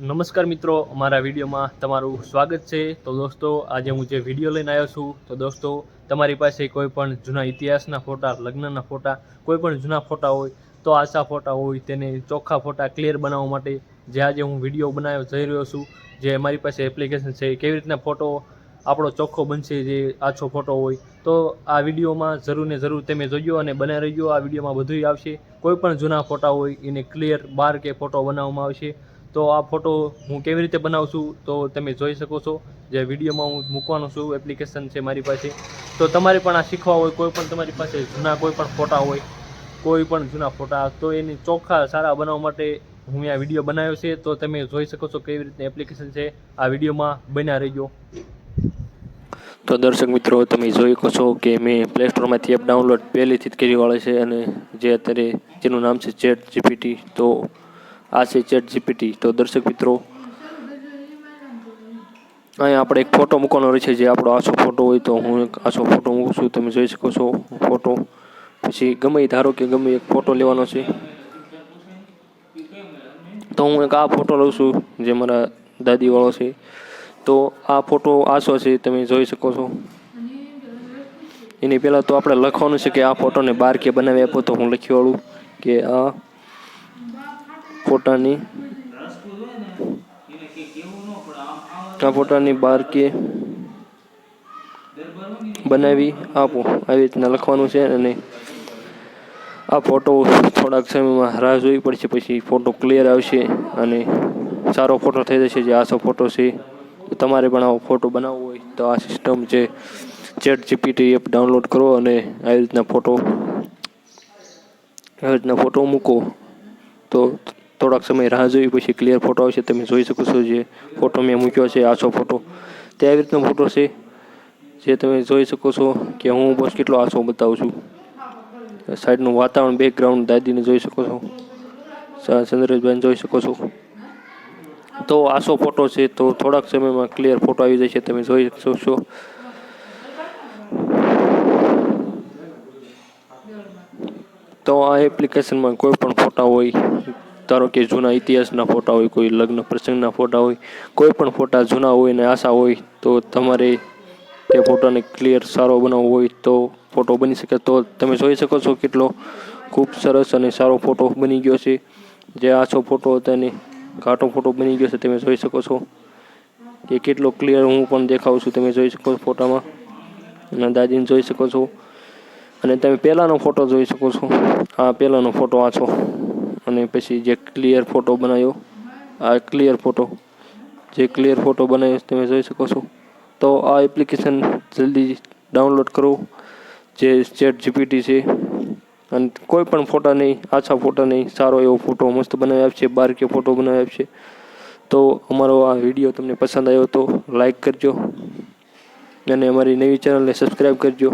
નમસ્કાર મિત્રો, અમારા વિડીયોમાં તમારું સ્વાગત છે. તો દોસ્તો, આજે હું જે વીડિયો લઈને આવ્યો છું, તો દોસ્તો, તમારી પાસે કોઈ પણ જૂના ઇતિહાસના ફોટા, લગ્નના ફોટા, કોઈ પણ જૂના ફોટા હોય, તો આછા ફોટા હોય, તેને ચોખ્ખા ફોટા ક્લિયર બનાવવા માટે જે આજે હું વીડિયો બનાવવા જઈ રહ્યો છું, જે મારી પાસે એપ્લિકેશન છે કેવી રીતના ફોટો આપણો ચોખ્ખો બનશે, જે આછો ફોટો હોય, તો આ વિડીયોમાં જરૂર ને જરૂર તમે જોયો અને બને રહ્યો આ વિડીયોમાં બધું આવશે. કોઈ પણ જૂના ફોટા હોય, એને ક્લિયર બાર કે ફોટો બનાવવામાં આવશે. તો આ ફોટો હું કેવી રીતે બનાવું છું તો તમે જોઈ શકો છો. જે વિડીયોમાં હું મૂકવાનો છું એપ્લિકેશન છે મારી પાસે. તો તમારે પણ આ શીખવા હોય, કોઈ પણ તમારી પાસે જૂના કોઈ પણ ફોટા હોય, કોઈ પણ જૂના ફોટા, તો એની ચોખ્ખા સારા બનાવવા માટે હું આ વીડિયો બનાવ્યો છે. તો તમે જોઈ શકો છો કેવી રીતની એપ્લિકેશન છે. આ વિડીયોમાં બન્યા રહીજો. તો દર્શક મિત્રો, તમે જોઈ શકો છો કે મેં પ્લે સ્ટોરમાંથી એપ ડાઉનલોડ પહેલેથી જ કરી વાળે છે અને જે અત્યારે જેનું નામ છે ચેટ જીપીટી તો આ છે ચેટ જીપીટી તો દર્શક મિત્રો, અહીંયા આપણે એક ફોટો મૂકવાનો રહે છે, જે આપણો આછો ફોટો હોય તો હું એક આછો ફોટો મૂકું છું, તમે જોઈ શકો છો ફોટો પછી ગમે ધારો કે ગમે એક ફોટો લેવાનો છે, તો હું એક આ ફોટો લઉં છું, જે મારા દાદીવાળો છે. તો આ ફોટો આછો છે, તમે જોઈ શકો છો. એની પહેલાં તો આપણે લખવાનું છે કે આ ફોટોને બાર કે બનાવી આપો તો હું લખી વાળું કે આ ફોટાની આ પોતાની બાર કે બનાવી આપો. આવી રીતના લખવાનું છે અને આ ફોટો થોડાક સમયમાં રાહ જોવી પડશે, પછી ફોટો ક્લિયર આવશે અને સારો ફોટો થઈ જશે. જે આસો ફોટો છે તમારે પણ આવો ફોટો બનાવવો હોય તો આ સિસ્ટમ છે ચેટ જીપીટી એપ ડાઉનલોડ કરો અને આવી રીતના ફોટો આવી રીતના ફોટો મૂકો. તો થોડાક સમય રાહ જોઈ, પછી ક્લિયર ફોટો આવશે, તમે જોઈ શકો છો જે ફોટો મેં મૂક્યો છે, આછો ફોટો તે આવી રીતનો ફોટો છે, જે તમે જોઈ શકો છો કે હું બસ કેટલો આછો બતાવું છું. સાઈડનું વાતાવરણ બેકગ્રાઉન્ડ દાદીને જોઈ શકો છો. ચંદ્રેશભાઈને જોઈ શકો છો. તો આછો ફોટો છે, તો થોડાક સમયમાં ક્લિયર ફોટો આવી જશે, તમે જોઈ શકો છો. તો આ એપ્લિકેશનમાં કોઈ પણ ફોટા હોય ધારો કે જૂના ઇતિહાસના ફોટા હોય, કોઈ લગ્ન પ્રસંગના ફોટા હોય, કોઈ પણ ફોટા જૂના હોય ને આશા હોય, તો તમારે તે ફોટાને ક્લિયર સારો બનાવવો હોય તો ફોટો બની શકે. તો તમે જોઈ શકો છો કેટલો ખૂબ સરસ અને સારો ફોટો બની ગયો છે. જે આછો ફોટો હતો અને ઘાટો ફોટો બની ગયો છે, તમે જોઈ શકો છો કે કેટલો ક્લિયર હું પણ દેખાઉં છું. તમે જોઈ શકો છો ફોટામાં. અને દાદીને જોઈ શકો છો. અને તમે પહેલાંનો ફોટો જોઈ શકો છો. આ પહેલાંનો ફોટો આછો. અને પછી જે ક્લિયર ફોટો બનાવ્યો આ ક્લિયર ફોટો જે ક્લિયર ફોટો બનાવ્યો તમે જોઈ શકો છો. તો આ એપ્લિકેશન જલ્દી ડાઉનલોડ કરો. જે ચેટ જીપીટી છે, અને કોઈ પણ ફોટા નહીં, આછા ફોટા નહીં, સારો એવો ફોટો મસ્ત બનાવી આપશે બાર કે ફોટો બનાવી આપશે. તો અમારો આ વીડિયો તમને પસંદ આવ્યો તો લાઈક કરજો. અને અમારી નવી ચેનલને સબસ્ક્રાઈબ કરજો.